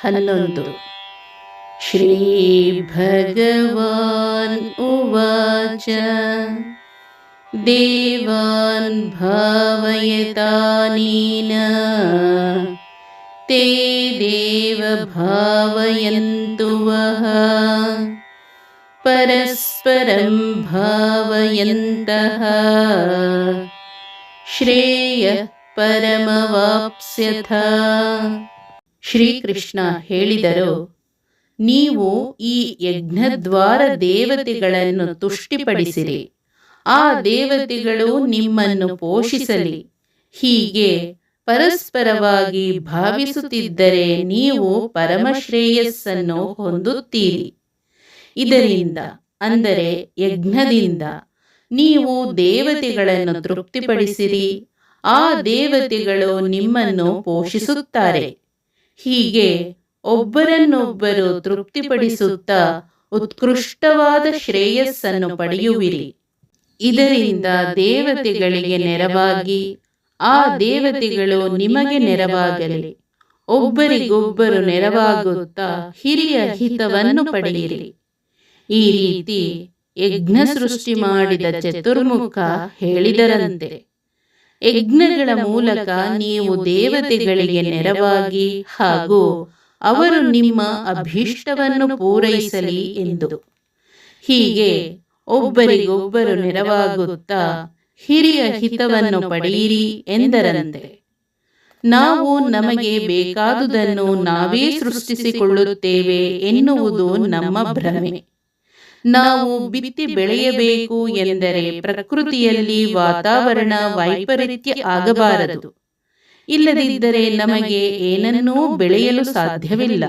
ಹನ್ನೊಂದು ಶ್ರೀಭಗವಾನ್ ಉವಾಚ ದೇವಾನ್ ಭಾವಯತಾನೇನ ते देवभावयन्तु वः परस्परं भावयन्तः श्रेयः ಪರಮವಾಪ್ಸ್ಯಥ ಶ್ರೀಕೃಷ್ಣ ಹೇಳಿದರು, ನೀವು ಈ ಯಜ್ಞದ್ವಾರ ದೇವತೆಗಳನ್ನು ತುಷ್ಟಿಪಡಿಸಿರಿ. ಆ ದೇವತೆಗಳು ನಿಮ್ಮನ್ನು ಪೋಷಿಸಲಿ. ಹೀಗೆ ಪರಸ್ಪರವಾಗಿ ಭಾವಿಸುತ್ತಿದ್ದರೆ ನೀವು ಪರಮಶ್ರೇಯಸ್ಸನ್ನು ಹೊಂದುತ್ತೀರಿ. ಇದರಿಂದ, ಅಂದರೆ ಯಜ್ಞದಿಂದ, ನೀವು ದೇವತೆಗಳನ್ನು ತೃಪ್ತಿಪಡಿಸಿರಿ. ಆ ದೇವತೆಗಳು ನಿಮ್ಮನ್ನು ಪೋಷಿಸುತ್ತಾರೆ. ಹೀಗೆ ಒಬ್ಬರನ್ನೊಬ್ಬರು ತೃಪ್ತಿಪಡಿಸುತ್ತಾ ಉತ್ಕೃಷ್ಟವಾದ ಶ್ರೇಯಸ್ಸನ್ನು ಪಡೆಯುವಿರಿ. ಇದರಿಂದ ದೇವತೆಗಳಿಗೆ ನೆರವಾಗಿ, ಆ ದೇವತೆಗಳು ನಿಮಗೆ ನೆರವಾಗಲಿ. ಒಬ್ಬರಿಗೊಬ್ಬರು ನೆರವಾಗುತ್ತಾ ಹಿರಿಯ ಹಿತವನ್ನು ಪಡೆಯಿರಿ. ಈ ರೀತಿ ಯಜ್ಞ ಸೃಷ್ಟಿ ಮಾಡಿದ ಚತುರ್ಮುಖ ಹೇಳಿದರಂತೆ. ಯಜ್ಞಗಳ ಮೂಲಕ ನೀವು ದೇವತೆಗಳಿಗೆ ನೆರವಾಗಿ ಹಾಗೂ ಅವರು ನಿಮ್ಮ ಅಭೀಷ್ಟವನ್ನು ಪೂರೈಸಲಿ ಎಂದು. ಹೀಗೆ ಒಬ್ಬರಿಗೊಬ್ಬರು ನೆರವಾಗುತ್ತಾ ಹಿರಿಯ ಹಿತವನ್ನು ಪಡೆಯಿರಿ ಎಂದರಂತೆ. ನಾವು ನಮಗೆ ಬೇಕಾದುದನ್ನು ನಾವೇ ಸೃಷ್ಟಿಸಿಕೊಳ್ಳುತ್ತೇವೆ ಎನ್ನುವುದು ನಮ್ಮ ಭ್ರಮೆ. ನಾವು ಬಿತ್ತಿ ಬೆಳೆಯಬೇಕು ಎಂದರೆ ಪ್ರಕೃತಿಯಲ್ಲಿ ವಾತಾವರಣ ವೈಪರೀತ್ಯ ಆಗಬಾರದು. ಇಲ್ಲದಿದ್ದರೆ ನಮಗೆ ಏನನ್ನೂ ಬೆಳೆಯಲು ಸಾಧ್ಯವಿಲ್ಲ.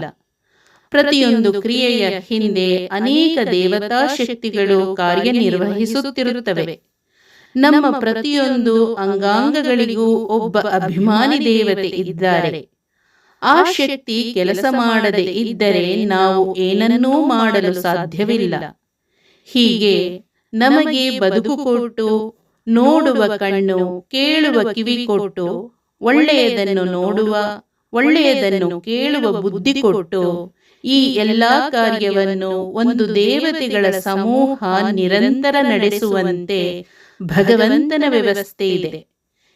ಪ್ರತಿಯೊಂದು ಕ್ರಿಯೆಯ ಹಿಂದೆ ಅನೇಕ ದೇವತಾ ಶಕ್ತಿಗಳು ಕಾರ್ಯನಿರ್ವಹಿಸುತ್ತಿರುತ್ತವೆ. ನಮ್ಮ ಪ್ರತಿಯೊಂದು ಅಂಗಾಂಗಗಳಿಗೂ ಒಬ್ಬ ಅಭಿಮಾನಿ ದೇವತೆ ಇದ್ದಾರೆ. ಆ ಶಕ್ತಿ ಕೆಲಸ ಮಾಡದೆ ಇದ್ದರೆ ನಾವು ಏನನ್ನೂ ಮಾಡಲು ಸಾಧ್ಯವಿಲ್ಲ. ಹೀಗೆ ನಮಗೆ ಬದುಕು ಕೊಟ್ಟು, ನೋಡುವ ಕಣ್ಣು, ಕೇಳುವ ಕಿವಿ ಕೊಟ್ಟು, ಒಳ್ಳೆಯದನ್ನು ನೋಡುವ, ಒಳ್ಳೆಯದನ್ನು ಕೇಳುವ ಬುದ್ಧಿ ಕೊಟ್ಟು, ಈ ಎಲ್ಲಾ ಕಾರ್ಯವನ್ನು ಒಂದು ದೇವತೆಗಳ ಸಮೂಹ ನಿರಂತರ ನಡೆಸುವಂತೆ ಭಗವಂತನ ವ್ಯವಸ್ಥೆ ಇದೆ.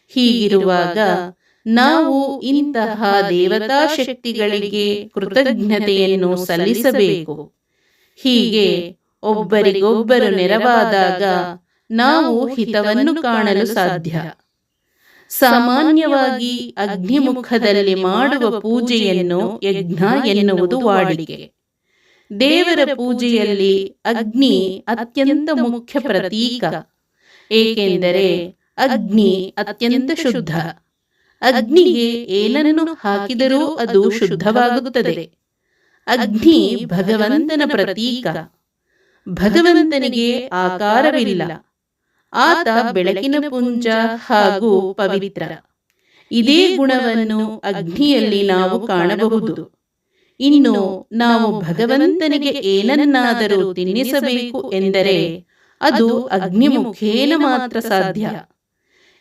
ಹೀಗಿರುವಾಗ ನಾವು ಇಂತಹ ದೇವತಾ ಶಕ್ತಿಗಳಿಗೆ ಕೃತಜ್ಞತೆಯನ್ನು ಸಲ್ಲಿಸಬೇಕು. ಹೀಗೆ ಒಬ್ಬರಿಗೊಬ್ಬರು ನೆರವಾದಾಗ ನಾವು ಹಿತವನ್ನು ಕಾಣಲು ಸಾಧ್ಯ. ಸಾಮಾನ್ಯವಾಗಿ ಅಗ್ನಿಮುಖದಲ್ಲಿ ಮಾಡುವ ಪೂಜೆಯನ್ನು ಯಜ್ಞ ಎನ್ನುವುದು ವಾಡಿಕೆ. ದೇವರ ಪೂಜೆಯಲ್ಲಿ ಅಗ್ನಿ ಅತ್ಯಂತ ಮುಖ್ಯ ಪ್ರತೀಕ. ಏಕೆಂದರೆ ಅಗ್ನಿ ಅತ್ಯಂತ ಶುದ್ಧ. ಅಗ್ನಿಗೆ ಏನನ್ನು ಹಾಕಿದರೂ ಅದು ಶುದ್ಧವಾಗುತ್ತದೆ. ಅಗ್ನಿ ಭಗವಂತನ ಪ್ರತೀಕ. ಭಗವಂತನಿಗೆ ಆಕಾರವಿಲ್ಲ. ಆತ ಬೆಳಕಿನ ಪುಂಜ ಹಾಗೂ ಪವಿತ್ರ. ಇದೇ ಗುಣವನ್ನು ಅಗ್ನಿಯಲ್ಲಿ ನಾವು ಕಾಣಬಹುದು. ಇನ್ನು ನಾವು ಭಗವಂತನಿಗೆ ಏನನ್ನಾದರೂ ತಿನ್ನಿಸಬೇಕು ಎಂದರೆ ಅದು ಅಗ್ನಿಮುಖೇನ ಮಾತ್ರ ಸಾಧ್ಯ.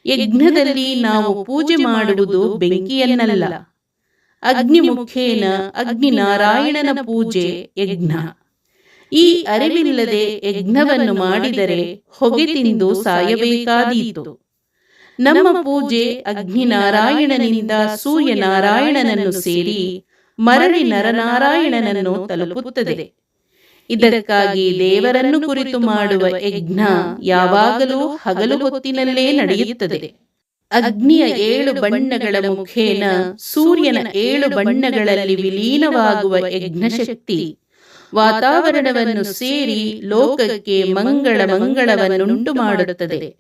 ಯಜ್ಞದಲ್ಲಿ ನಾವು ಪೂಜೆ ಮಾಡುವುದು ಬೆಂಕಿಯನ್ನಲ್ಲ. ಅಗ್ನಿ ನಾರಾಯಣನನ ಪೂಜೆ ಯಜ್ಞ. ಈ ಅರಿವಿಲ್ಲದೆ ಯಜ್ಞವನ್ನು ಮಾಡಿದರೆ ಹೊಗೆ ತಿಂದು ಸಾಯಬೇಕಾದೀತು. ನಮ್ಮ ಪೂಜೆ ಅಗ್ನಿನಾರಾಯಣನಿಂದ ಸೂರ್ಯನಾರಾಯಣನನ್ನು ಸೇರಿ ಮರಳಿ ನರನಾರಾಯಣನನ್ನು ತಲುಪುತ್ತದೆ. ಇದಕ್ಕಾಗಿ ದೇವರನ್ನು ಕುರಿತು ಮಾಡುವ ಯಜ್ಞ ಯಾವಾಗಲೂ ಹಗಲು ಹೊತ್ತಿನಲ್ಲೇ ನಡೆಯುತ್ತದೆ. ಅಗ್ನಿಯ ಏಳು ಬಣ್ಣಗಳ ಮುಖೇನ ಸೂರ್ಯನ ಏಳು ಬಣ್ಣಗಳಲ್ಲಿ ವಿಲೀನವಾಗುವ ಯಜ್ಞಶಕ್ತಿ. ವಾತಾವರಣವನ್ನು ಸೇರಿ ಲೋಕಕ್ಕೆ ಮಂಗಳ ಮಂಗಳವನ್ನುಂಟು ಮಾಡುತ್ತದೆ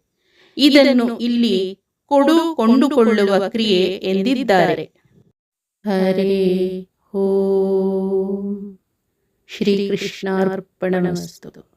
ಇದನ್ನು ಇಲ್ಲಿ ಕೊಡು ಕೊಂಡುಕೊಳ್ಳುವ ಕ್ರಿಯೆ ಎಂದಿದ್ದಾರೆ. ಹರೇ ಶ್ರೀಕೃಷ್ಣಾರ್ಪಣ ಶ್ರೀಕೃಷ್ಣಾರ್ಪಣಮಸ್ತು